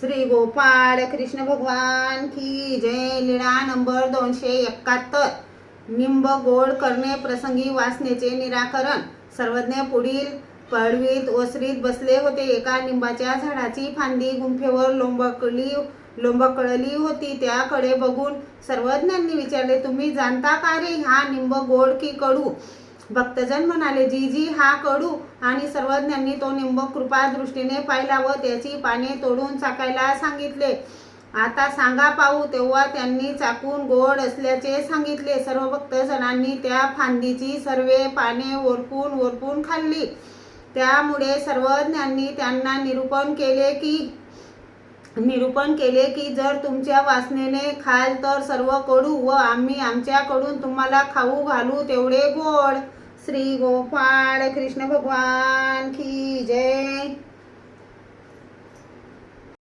श्री गोपाळ कृष्ण भगवान की जय लीळा नंबर दोनशे एकाहत्तर. निंब गोड करणे प्रसंगी वासनेचे निराकरण. सर्वज्ञ पुढील पडवीत ओसरीत बसले होते. एका निंबाच्या झाडाची फांदी गुंफेवर लोंबकली लोंबकळली होती. त्याकडे बघून सर्वज्ञांनी विचारले तुम्ही जाणता का रे हा निंब गोड की कडू? भक्तजन म्हणाले जी जी हा कडू. आणि सर्वज्ञांनी तो निंब कृपा दृष्टीने पाहिला व त्याची पाने तोडून चाकायला सांगितले. आता सांगा पाहू तेव्हा त्यांनी चाकून गोड असल्याचे सांगितले. सर्व भक्तजनांनी त्या फांदीची सर्वे पाने ओरपून ओरपून खाल्ली. त्यामुळे सर्वज्ञांनी त्यांना निरूपण केले की निरूपण केले की जर तुमच्या वासनेने खाल तर सर्व कडू व आम्ही आमच्याकडून तुम्हाला खाऊ घालू तेवढे गोड. श्री गोपाळ कृष्ण भगवान की जय.